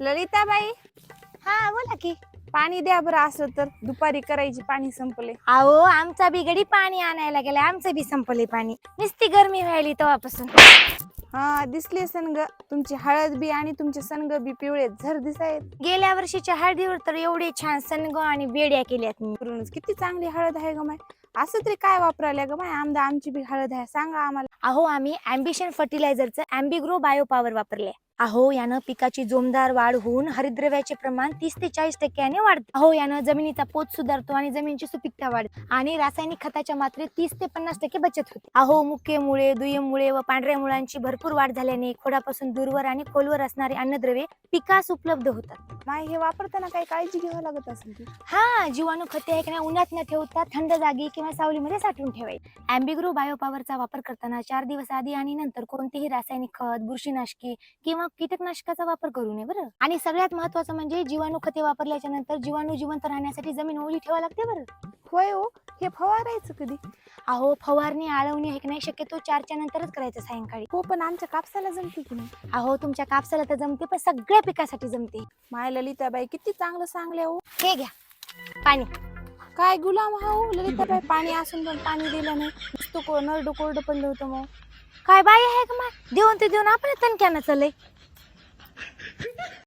ललिताबाई? हा बोला की. पाणी द्या बरं असं तर. दुपारी करायची पाणी संपले. अहो आमचा बी गडी पाणी आणायला गेला आमचं बी संपले पाणी. नुसती गरमी व्हायली तेव्हापासून. हा दिसले सनग तुमची हळद बी आणि तुमचे सनग बी पिवळे झर दिसायत. गेल्या वर्षीच्या हळदीवर तर एवढे छान सनग आणि बेड्या केल्यात मी. किती चांगली हळद आहे ग माय असं तरी काय वापरायला ग माय आमदा आमची बी हळद आहे सांगा आम्हाला. अहो आम्ही अँबिशन फर्टिलायझरचं अँबिग्रो बायो पॉवर वापरले अहो यानं पिकाची जोमदार वाढ होऊन हरिद्रव्याचे प्रमाण तीस ते चाळीस टक्क्याने वाढते. अहो यानं जमिनीचा पोत सुधारतो आणि जमिनीची सुपीकता वाढते. आणि रासायनिक खताच्या मात्रेत तीस ते पन्नास टक्के बचत होते. अहो मुख्य मुळे दुय्यम मुळे व पांढऱ्या मुळांची भरपूर वाढ झाल्याने खोडापासून दूरवर आणि खोलवर असणारे अन्नद्रव्ये पिकास उपलब्ध होतात. माय हे वापरताना काही काळजी घ्यावं लागत असेल की? हा जीवाणू खते आहे की नाही उन्हात न ठेवता थंड जागी किंवा सावलीमध्ये साठवून ठेवायचे. अँबिग्रो बायोपॉवरचा वापर करताना चार दिवस आधी आणि नंतर कोणतेही रासायनिक खत बुरशीनाशके किंवा कीटकनाशकाचा वापर करू नये बरं. आणि सगळ्यात महत्वाचं म्हणजे जीवाणू खते वापरल्याच्या नंतर जीवाणू जिवंत राहण्यासाठी जमीन ओली ठेवावी लागते बरं. होय हो हे फवारायचं कधी? अहो फवारणी आळवणी आहे की नाही शक्यतो चारच्या नंतरच करायचं सायंकाळी. हो पण आमच्या कापसाला जमते की नाही? अहो तुमच्या कापसाला तर जमते पण सगळ्या पिकासाठी जमते. माय ललिताबाई किती चांगलं सांगले हो. हे घ्या. पाणी. काय गुलाम हा हो ललिताबाई पाणी असून पण पाणी दिलं नाही. नुसतं को नरड कोरडं पडलं होतं मग. काय बाई आहे का मग देऊन ते देऊन आपण तणक्यानं चालय